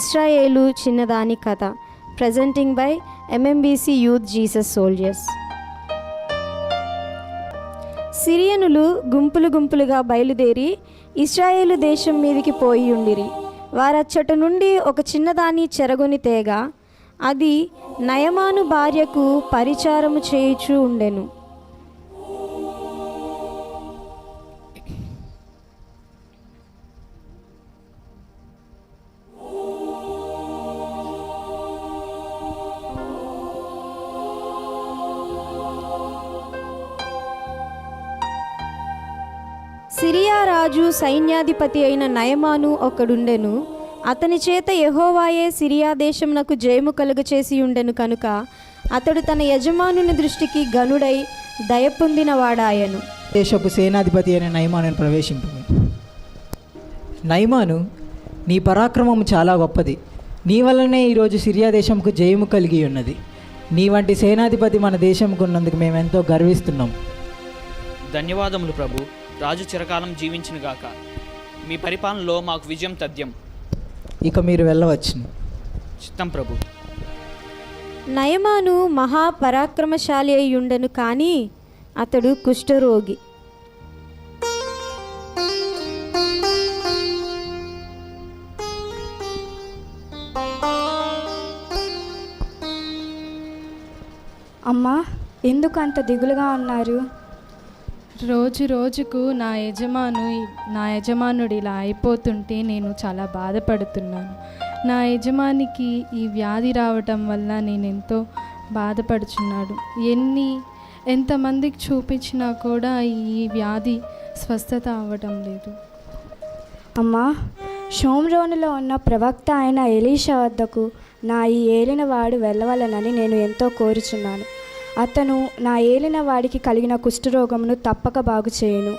ఇస్రాయేలు చిన్నదాని కథ presenting by MMBC youth Jesus soldiers సిరియనులు గుంపులు గుంపులుగా బయలుదేరి ఇస్రాయేలు దేశం మీదికి పోయి ఉండిరి. వారచ్చట నుండి ఒక చిన్నదాన్ని చెరగొని తేగా అది నయమాను భార్యకు పరిచారము చేయుచూ ఉండెను. సిరియా రాజు సైన్యాధిపతి అయిన నయమాను ఒకడుండెను. అతని చేత యెహోవాయే సిరియా దేశమునకు జయము కలుగచేసి ఉండెను కనుక అతడు తన యజమానుని దృష్టికి గనుడై దయ పొందిన వాడాయను దేశపు సేనాధిపతి అయిన నయమాను ప్రవేశింపు నయమాను నీ పరాక్రమం చాలా గొప్పది. నీ వల్లనే ఈరోజు సిరియా దేశంకు జయము కలిగి ఉన్నది. నీ వంటి సేనాధిపతి మన దేశంకు ఉన్నందుకు మేము ఎంతో గర్విస్తున్నాం. ధన్యవాదములు ప్రభు. రాజు చిరకాలం జీవించునుగాక. మీ పరిపాలనలో మాకు విజయం తథ్యం. ఇక మీరు వెళ్ళవచ్చును. చిత్తం ప్రభు. నయమాను మహాపరాక్రమశాలి అయి ఉండెను కానీ అతడు కుష్ఠరోగి. అమ్మా ఎందుకు అంత దిగులుగా ఉన్నారు? రోజు రోజుకు నా యజమాను నా యజమానుడు ఇలా అయిపోతుంటే నేను చాలా బాధపడుతున్నాను. నా యజమానికి ఈ వ్యాధి రావటం వల్ల నేను ఎంతో బాధపడుచున్నాడు ఎన్ని ఎంతమందికి చూపించినా కూడా ఈ వ్యాధి స్వస్థత అవ్వటం లేదు. అమ్మా షోమ్రోనులో ఉన్న ప్రవక్త అయిన ఎలీషా వద్దకు నా ఈ ఏలినవాడు వెళ్ళవలనని నేను ఎంతో కోరుచున్నాను. అతను నా ఏలిన వాడికి కలిగిన కుష్ఠరోగమును తప్పక బాగు చేయను.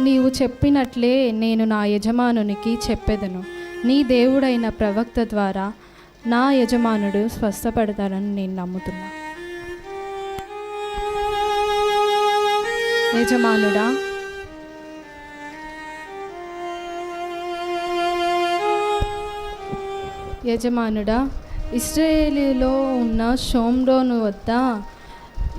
నీవు చెప్పినట్లే నేను నా యజమానునికి చెప్పెదను. నీ దేవుడైన ప్రవక్త ద్వారా నా యజమానుడు స్వస్థపడతాడని నేను నమ్ముతున్నా. యజమానుడా యజమానుడా ఇస్రాయేలీలో ఉన్న షోమ్రోను వద్ద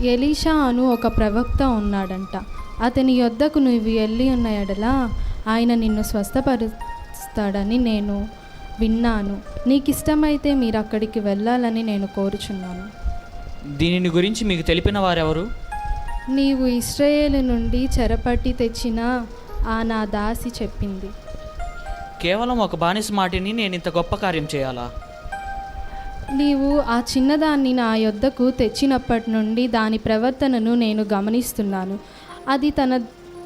ఎలీషా అను ఒక ప్రవక్త ఉన్నాడంట. అతని యొద్దకు నువ్వు వెళ్ళి ఉన్న ఎడల ఆయన నిన్ను స్వస్థపరుస్తాడని నేను విన్నాను. నీకు ఇష్టమైతే మీరు అక్కడికి వెళ్ళాలని నేను కోరుచున్నాను. దీనిని గురించి మీకు తెలిపిన వారెవరు? నీవు ఇస్రాయేలు నుండి చెరపట్టి తెచ్చిన ఆ నా దాసి చెప్పింది. కేవలం ఒక బానిస మాటిని నేను ఇంత గొప్ప కార్యం చేయాలా? నీవు ఆ చిన్నదాన్ని నా యొద్దకు తెచ్చినప్పటి నుండి దాని ప్రవర్తనను నేను గమనిస్తున్నాను. అది తన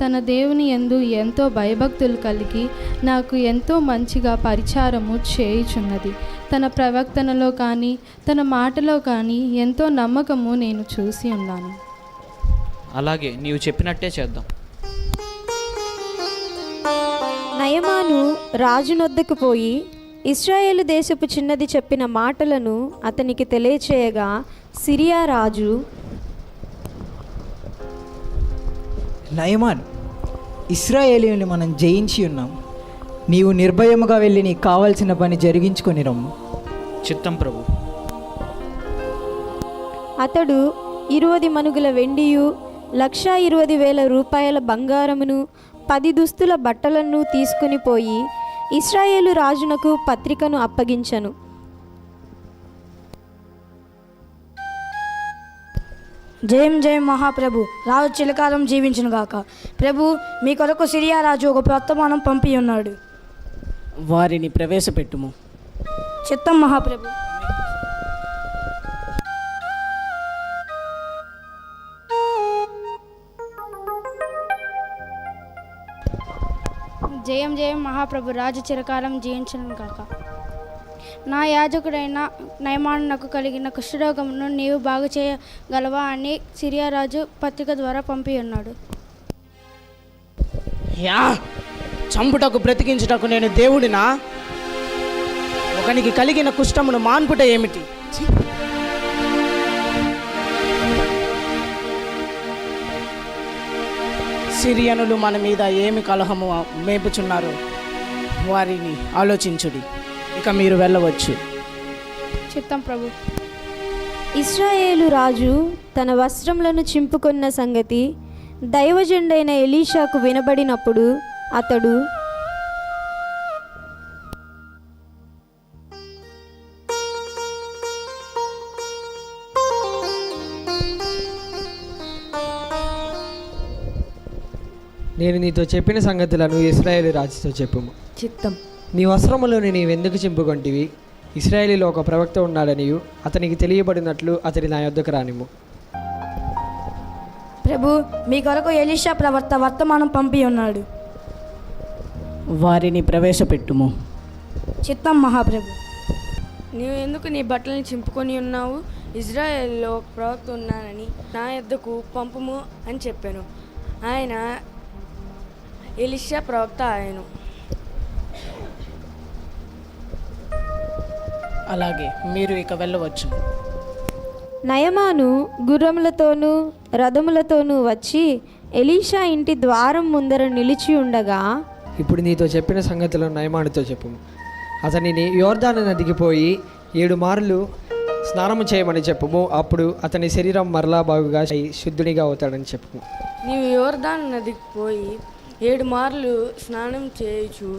తన దేవుని ఎందు ఎంతో భయభక్తులు కలిగి నాకు ఎంతో మంచిగా పరిచారము చేయుచున్నది. తన ప్రవర్తనలో కానీ తన మాటలో కానీ ఎంతో నమ్మకము నేను చూసి ఉన్నాను. అలాగే నీవు చెప్పినట్టే చేద్దాం. నయమాను రాజునొద్దకు పోయి ఇస్రాయేలు దేశపు చిన్నది చెప్పిన మాటలను అతనికి తెలియచేయగా సిరియా రాజు నయమాన్ ఇస్రాయేలీని మనం జయించి ఉన్నాం. నీవు నిర్భయముగా వెళ్ళి నీకు కావాల్సిన పని జరిగించుకొని రమ్ము. చిత్తం ప్రభు. అతడు ఇరువది మనుగుల వెండియు లక్ష ఇరువది వేల రూపాయల బంగారమును పది దుస్తుల బట్టలను తీసుకుని పోయి ఇస్రాయేలు రాజునకు పత్రికను అప్పగించను. జయం జయం మహాప్రభు. రాజు చిలకాలం జీవించును గాక ప్రభు మీ కొరకు సిరియా రాజు ఒక వర్తమానం పంపి ఉన్నాడు వారిని ప్రవేశపెట్టుము. చిత్తం మహాప్రభు. జయం జయం మహాప్రభు రాజు చిరకాలం జీవించను కాక నా యాజకుడైన నయమానునకు కలిగిన కుష్ఠరోగమును నీవు బాగు చేయగలవా అని సిరియా రాజు పత్రిక ద్వారా పంపి ఉన్నాడు. యా చంపుటకు బ్రతికించుటకు నేను దేవుడినా? ఒకనికి కలిగిన కుష్టమును మాన్పుట ఏమిటి? సిరియనులు మన మీద ఏమి కలహము మేపుచున్నారు వారిని ఆలోచించుడి. ఇక మీరు వెళ్ళవచ్చు. చెప్తాం ప్రభు. ఇస్రాయేలు రాజు తన వస్త్రములను చింపుకున్న సంగతి దైవజెండైన ఎలీషాకు వినబడినప్పుడు అతడు నేను నీతో చెప్పిన సంగతులను ఇస్రాయేలు రాజుతో చెప్పుము. చిత్తం. నీ వస్త్రములను నీవెందుకు చింపుకొంటివి? ఇస్రాయేలీలో ఒక ప్రవక్త ఉన్నాడనియు అతనికి తెలియబడినట్లు అతని నా యొద్దకు రానిము ప్రభు మీ కొరకు ఎలీషా ప్రవర్త వర్తమానం పంపి ఉన్నాడు. వారిని ప్రవేశపెట్టుము. చిత్తం మహాప్రభు. నీవు ఎందుకు నీ బట్టలను చింపుకొని ఉన్నావు? ఇజ్రాయెల్లో ప్రవక్త ఉన్నానని నా యొద్దకు పంపుము అని చెప్పాను. ఆయన ఎలిషా ప్రవక్త ఆయను అలాగే మీరు ఇక వెళ్ళవచ్చు. నయమాను గుర్రములతోనూ రథములతోనూ వచ్చి ఎలీషా ఇంటి ద్వారం ముందర నిలిచి ఉండగా ఇప్పుడు నీతో చెప్పిన సంగతులను నయమానుతో చెప్పుము అతనిని యోర్దాను నదికి పోయి ఏడు మార్లు స్నానము చేయమని చెప్పుము. అప్పుడు అతని శరీరం మరలా బాగుగా అయి శుద్ధునిగా అవుతాడని చెప్పుము. నీవు యోర్దాన్ నదికి పోయి ఏడు మార్లు స్నానం చేయొచ్చు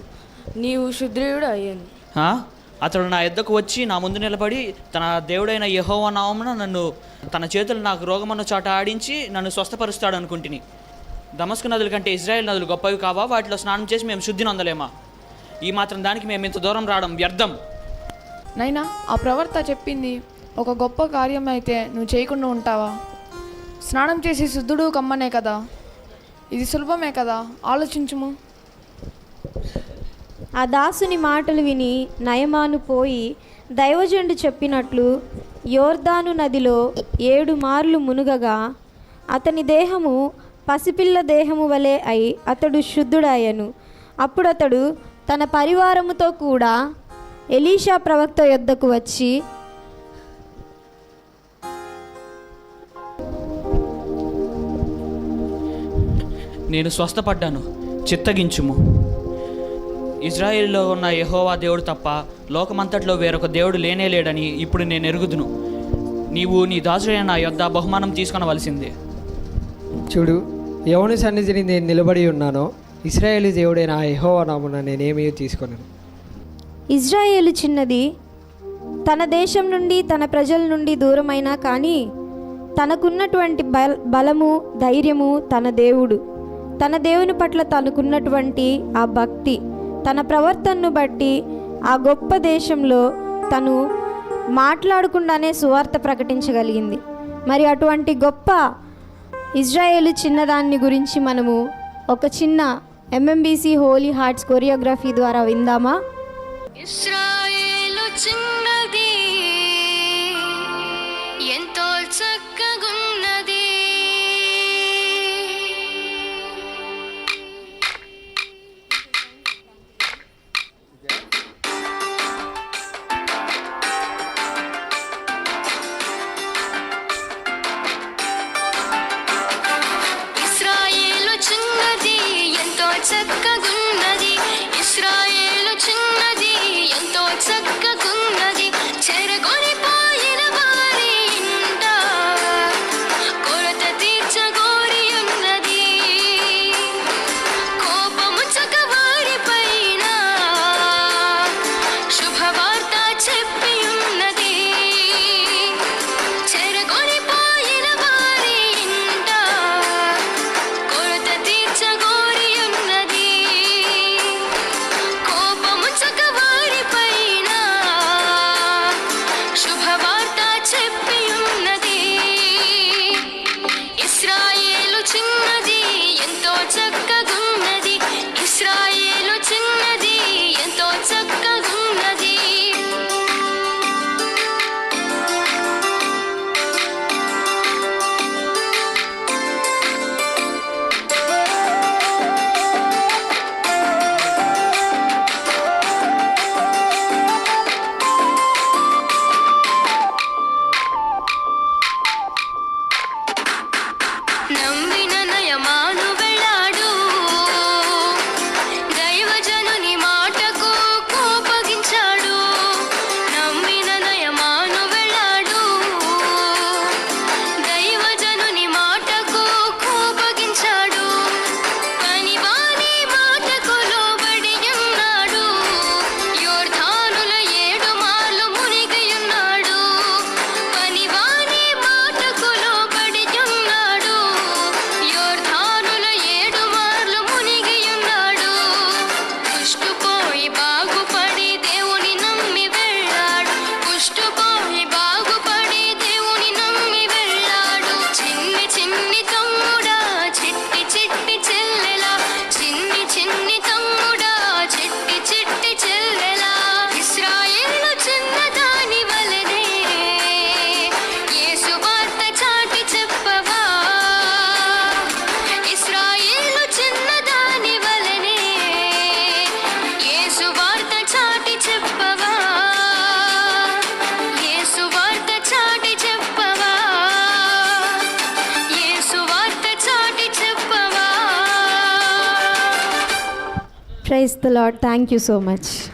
నీవు శుద్రుడు అయ్యాను ఆ? అతడు నా యొద్దకు వచ్చి నా ముందు నిలబడి తన దేవుడైన యెహోవా నామమున నన్ను తన చేతులు నాకు రోగమన్న చోట ఆడించి నన్ను స్వస్థపరుస్తాడు అనుకుంటుని. దమస్కు నదుల కంటే ఇజ్రాయెల్ నదులు గొప్పవి కావా? వాటిలో స్నానం చేసి మేము శుద్ధిని అందలేమా? ఈ మాత్రం దానికి మేము ఇంత దూరం రావడం వ్యర్థం. నైనా ఆ ప్రవర్త చెప్పింది ఒక గొప్ప కార్యం అయితే నువ్వు చేయకుండా ఉంటావా? స్నానం చేసి శుద్ధుడు కమ్మనే కదా? ఇది సులభమే కదా? ఆలోచించుము. ఆ దాసుని మాటలు విని నయమాను పోయి దైవజండు చెప్పినట్లు యోర్దాను నదిలో ఏడు మార్లు మునుగగా అతని దేహము పసిపిల్ల దేహము వలె అయి అతడు శుద్ధుడాయను అప్పుడు అతడు తన పరివారముతో కూడా ఎలీషా ప్రవక్త యొద్దకు వచ్చి నేను స్వస్థపడ్డాను. చిత్తగించుము. ఇజ్రాయిల్లో ఉన్న యెహోవా దేవుడు తప్ప లోకమంతట్లో వేరొక దేవుడు లేనే లేడని ఇప్పుడు నేను ఎరుగుదును. నీవు నీ దాసుడైన నా యొద్ద బహుమానం తీసుకొనవలసిందే. చూడు ఎవని సన్నిధిని నేను నిలబడి ఉన్నానో ఇస్రాయేలీ దేవుడైన ఆ యెహోవా నామున నేనేమీ తీసుకొనను ఇజ్రాయేలు చిన్నది తన దేశం నుండి తన ప్రజల నుండి దూరమైనా కానీ తనకున్నటువంటి బల బలము ధైర్యము తన దేవుడు. తన దేవుని పట్ల తనకున్నటువంటి ఆ భక్తి తన ప్రవర్తనను బట్టి ఆ గొప్ప దేశంలో తను మాట్లాడకుండానే సువార్త ప్రకటించగలిగింది. మరి అటువంటి గొప్ప ఇజ్రాయేల్ చిన్నదాన్ని గురించి మనము ఒక చిన్న ఎంఎంబీసీ హోలీ హార్ట్స్ కొరియోగ్రఫీ ద్వారా విందామా? ఇస్రాయేలు చిన్న Praise the Lord. Thank you so much.